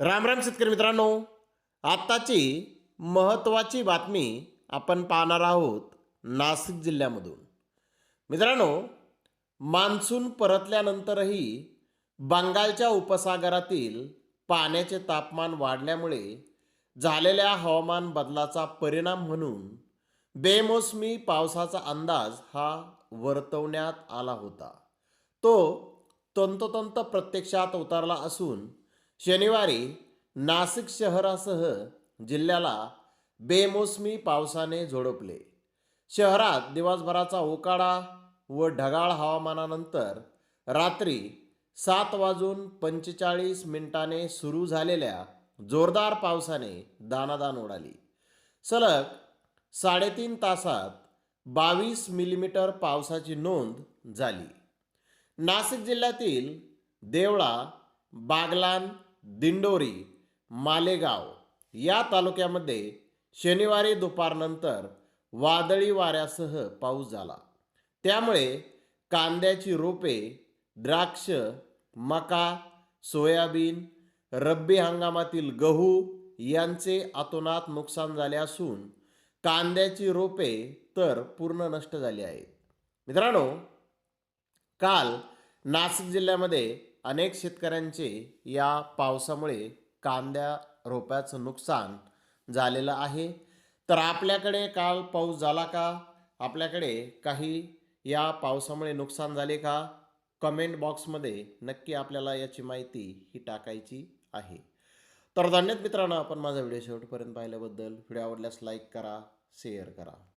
राम राम शेतकरी मित्रांनो. आत्ताची महत्त्वाची बातमी आपण पाहणार आहोत नाशिक जिल्ह्यामधून. मित्रांनो मान्सून परतल्यानंतरही बंगालच्या उपसागरातील पाण्याचे तापमान वाढल्यामुळे झालेल्या हवामान बदलाचा परिणाम म्हणून बेमोसमी पावसाचा अंदाज हा वर्तवण्यात आला होता. तो तंतोतंत प्रत्यक्षात उतरला असून शनिवारी नाशिक शहरासह जिल्ह्याला बेमोसमी पावसाने झोडपले. शहरात दिवसभराचा उकाडा व ढगाळ हवामानानंतर रात्री सात वाजून पंचेचाळीस मिनिटाने सुरू झालेल्या जोरदार पावसाने दानादान उडाली. सलग साडेतीन तासात बावीस मिलीमीटर पावसाची नोंद झाली. नाशिक जिल्ह्यातील देवळा बागलान दिंडोरी मालेगाव या तालुक्यामध्ये शनिवारी दुपारनंतर वादळी वाऱ्यासह पाऊस झाला. त्यामुळे कांद्याची रोपे द्राक्ष मका सोयाबीन रब्बी हंगामातील गहू यांचे अतोनात नुकसान झाले असून कांद्याची रोपे तर पूर्ण नष्ट झाली आहेत. मित्रांनो काल नाशिक जिल्ह्यामध्ये अनेक शेतकऱ्यांचे या पावसामुळे कांद्या रोप्याचं नुकसान झालेलं आहे. तर आपल्याकडे काल पाऊस झाला का? आपल्याकडे काही या पावसामुळे नुकसान झाले का? कमेंट बॉक्समध्ये नक्की आपल्याला याची माहिती ही टाकायची आहे. तर धन्यवाद मित्रांनो आपण माझा व्हिडिओ शेवटपर्यंत पाहिल्याबद्दल. व्हिडिओ आवडल्यास लाईक करा शेअर करा.